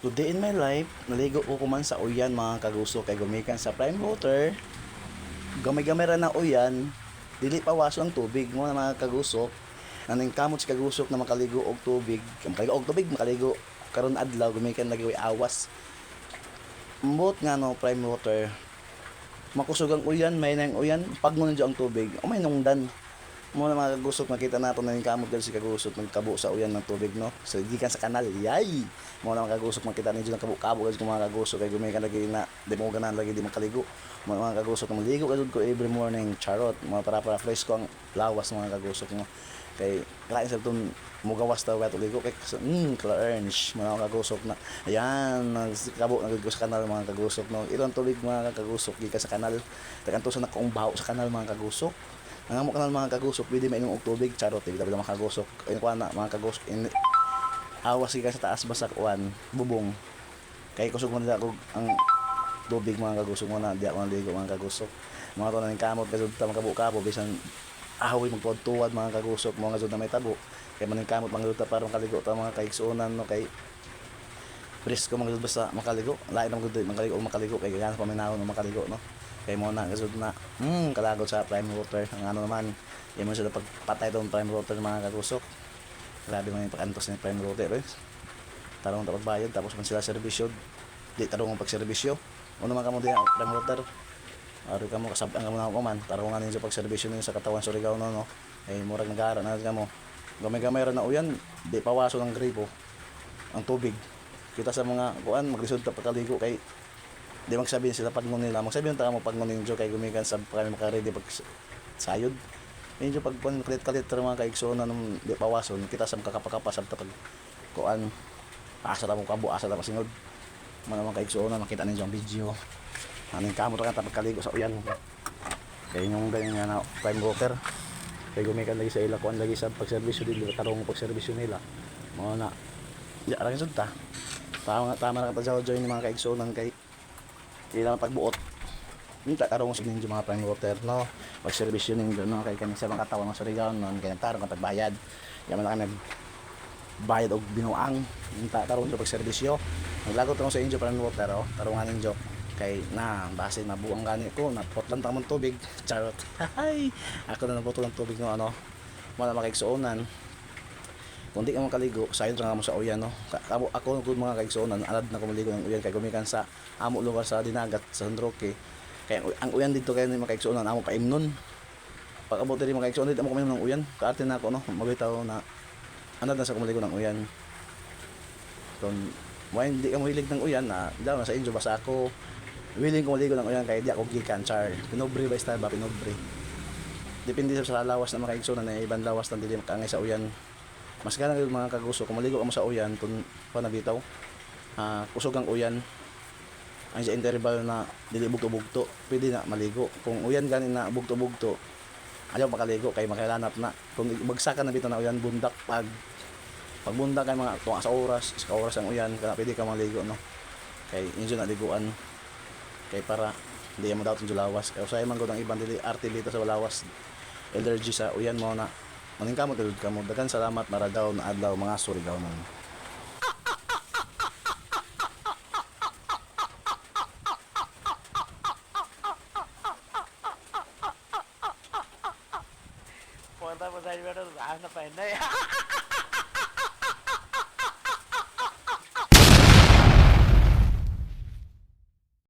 Today in my life, naligo ko kuman sa uyan mga kagusto kay gumikan sa prime water. Gamay-gamay ra na uyan, dili pa waso ang tubig mo mga kagusok. Naning kamot sa kagusok na makaligo og tubig, makaligo og tubig makaligo karon adlaw gumikan lagi way awas. Mbot nga no prime water. Makusog ang uyan, may nang uyan, pag mo ang tubig, o may nungdan. Mo na mga kagusok makita nato na yung kamot dahil si kagusok nagkabo sa uyan ng tubig no. So gikan sa kanal, yay. Mo na mga kagusok makita ninyo ng kabo-kabo kasi mga kagusok kay gumikan lagi na di mo ganan lagi di makaligo. Mo na mga kagusok na maligo kasud ko every morning charot. Mga para para fresh ko ang lawas mga kagusok mo. Kay kain sa tun mugawas ta wet ligo kay mm orange mo na mga kagusok na ayan nagkabo nagud ko sa kanal mga kagusok no. Ilang tubig mga kagusok gikan sa kanal. Tagan to sa nakaumbaw sa kanal mga kagusok. Ang amo kanal mga kagusok, pwede mainom og tubig, charot, eh, bila mga kagusok. Ayun ko na, mga kagusok, in, awas ka sa taas basa kuan, bubong. Kay kusog man og ang tubig mga kagusok mo na, di ako naligo mga kagusok. Mga to na kamot, kasi ta makabuka po, bisan ahoy magtuwad mga kagusok, mga sud na may tabo. Kay maning kamot mga luta parang kaligo ta mga kaigsuonan no kay Presko mga gud basta makaligo. Lain naman gud makaligo makaligo kay gana pa minahon o makaligo no. Kay mo na gasud na hmm kalagod sa prime water. Ang ano naman, di mo sila pagpatay tong prime water mga kagusok. Grabe man yung pakantos ni prime water eh. Tarong ta pagbayad tapos man sila serbisyo. Di tarong ang pagserbisyo. Ano man kamo diya prime water. Ari kamo kasab ang mga kuman, tarungan ninyo sa pagserbisyo ninyo sa katawan Surigao no no. Ay murag nagara na kamo. Gamay-gamay ra na uyan, di pawaso ng gripo ang tubig kita sa mga kuan maglisod ta pagkaligo kay di magsabihin sila pagnon nila magsabihin ta mo pagnon ninyo kay gumikan sa kami makaredy pag sayod. Medyo pag kuan kalit kalit ra mga kaigsoon nung di pawason kita sa makakapakapasab ta pag kuan asa ta mo kabo asa ta masingod mga mga kaigsoon makita ninyo ang video. Aning kamo ra ta pagkaligo sa uyan. Kay yung ganyan na prime water kay gumikan lagi sa ila kuan lagi sa pagserbisyo dili tarong pagserbisyo nila. Mo na ara gyud ta. Tama tama na ka join mga kaigsunan kay ilang pagbuot. Minta tarong sa ninyo mga prime water no? Pag serbisyo ninyo no? Kay kani sa katawan ng Surigao no? Kay tarong ka pagbayad. Yaman na nag bayad og binuang. Minta tarong sa pag serbisyo naglagot tarong sa inyo prime water oh. Tarungan ninyo kay na base na buang gani ko napot lang tamang tubig. Charot. Hay ako na naputol ng tubig no ano mo na makaigsuonan kung di ka makaligo, sayod lang mo sa uyan, no? Ako, ako kung mga kaigsuonan, alad na kumaligo ng uyan, kay gumikan sa amo lugar sa Dinagat, sa San Roque. Kaya ang uyan dito kayo ni mga kaigsuonan, amo pa imnon. Pag abot dito mga kaigsuonan, amo kuminom ng uyan. Kaarte na ako, no? Mabitaw na, anad na sa kumaligo ng uyan. Kung, mo hindi ka mahilig ng uyan, na, daw na sa inyo, basta ako, willing ko maligo ng uyan, kaya di ako gikan, char. Pinobre ba style ba? Pinobre. Depende sa lawas na mga kaigsuonan, na ibang lawas na dili makaangay sa uyan mas gana yung mga kagusto kung maligo mo sa uyan kung panabitaw ah kusog ang uyan. Ang sa interval na dili bugto-bugto pwede na maligo. Kung uyan gani na bugto-bugto ayaw makaligo kay makailanap na. Kung bagsakan na bitaw na uyan bundak pag pag bundak kay mga tuwa sa oras sa oras ang uyan kaya pwede ka maligo no? Kay inyo na liguan. Kay para hindi mo daw itong lawas. Kaya usay man ko ng ibang dili arte dito sa lawas. Allergy sa uyan mo na Maning kamo tulad kamo. Dagan salamat para daw na adlaw mga Surigao nun. Punta mo sa iyo, ano pa na